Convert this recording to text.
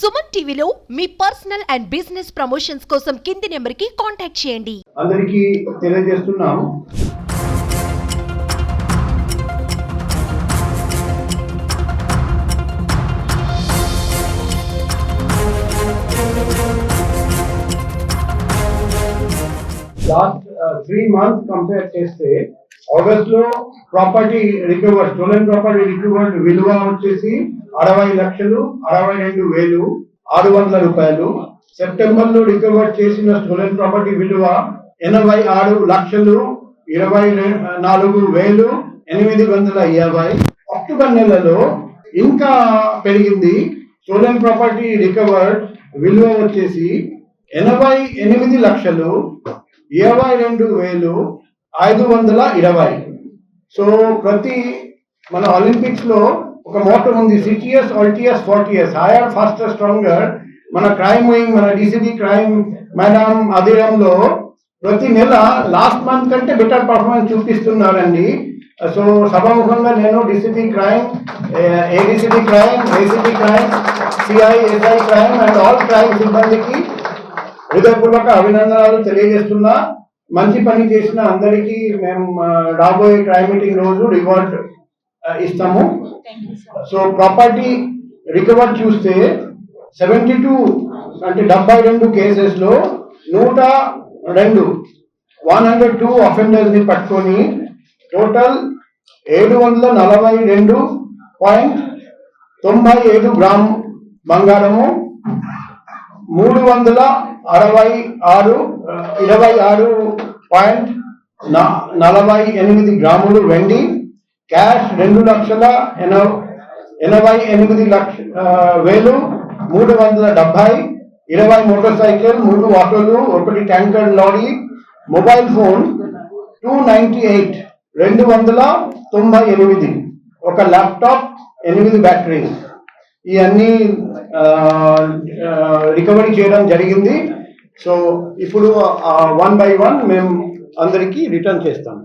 సుమన్ టీవీలో మీ personal and business promotions కోసం కింది నెంబర్కి కాంటాక్ట్ చేయండి. అందరికీ తెలియజేస్తున్నాం. లాస్ట్ త్రీ మంత్ కంపేర్ చేస్తే ఆగస్ట్లో property recover stolen property recovered విలువ వచ్చేసి అరవై లక్షలు అరవై రెండు వేలు ఆరు వందల రూపాయలు. సెప్టెంబర్లో రికవర్ చేసిన స్టోలెన్ ప్రాపర్టీ విలువ ఎనభై ఆరు లక్షలు ఇరవై నాలుగు వేలు ఎనిమిది వందల యాభై. అక్టోబర్ నెలలో ఇంకా పెరిగింది. స్టోలెన్ ప్రాపర్టీ రికవర్డ్ విలువ వచ్చేసి ఎనభై ఎనిమిది లక్షలు ఇరవై రెండు వేలు ఐదు వందల ఇరవై. సో ప్రతి మన ఒలింపిక్స్లో ఒక మోటార్ ఉంది citius altius fortius. Higher faster stronger మన క్రైమ్ వింగ్ మన డిసిబి క్రైమ్ మేడం అధీనంలో ప్రతి నెల లాస్ట్ మంత్ కంటే బెటర్ పర్ఫార్మెన్స్ చూపిస్తున్నారండి. సో సభాముఖంగా నేను DCB crime ADCB crime ACB crime CI SI crime and all crime సిబ్బందికి హృదయపూర్వక అభినందనలు తెలియజేస్తున్నా. మంచి పని చేసిన అందరికీ మేము రాబోయే క్రైమ్ మీటింగ్ రోజు రివార్డ్ ఇస్తాము. సో ప్రాపర్టీ రికవర్ చూస్తే సెవెంటీ టూ అంటే డెబ్బై రెండు కేసెస్లో నూట రెండు వన్ హండ్రెడ్ టూ అఫెండర్స్ని పట్టుకొని టోటల్ ఏడు వందల నలభై రెండు పాయింట్ తొంభై ఏడు గ్రామ్ బంగారము మూడు వందల అరవై ఆరు ఇరవై ఆరు పాయింట్ నలభై ఎనిమిది గ్రాములు వెండి క్యాష్ రెండు లక్షల ఎన- ఎనభై ఎనిమిది లక్ష వేలు మూడు వందల డెబ్బై ఇరవై మోటార్ సైకిల్ మూడు ఆటోలు ఒకటి tanker lorry mobile phone two ninety eight రెండు వందల తొంభై ఎనిమిది ఒక ల్యాప్టాప్ ఎనిమిది బ్యాటరీస్. ఇవన్నీ రికవరీ చేయడం జరిగింది. సో ఇప్పుడు వన్ బై వన్ మేము అందరికీ రిటర్న్ చేస్తాము.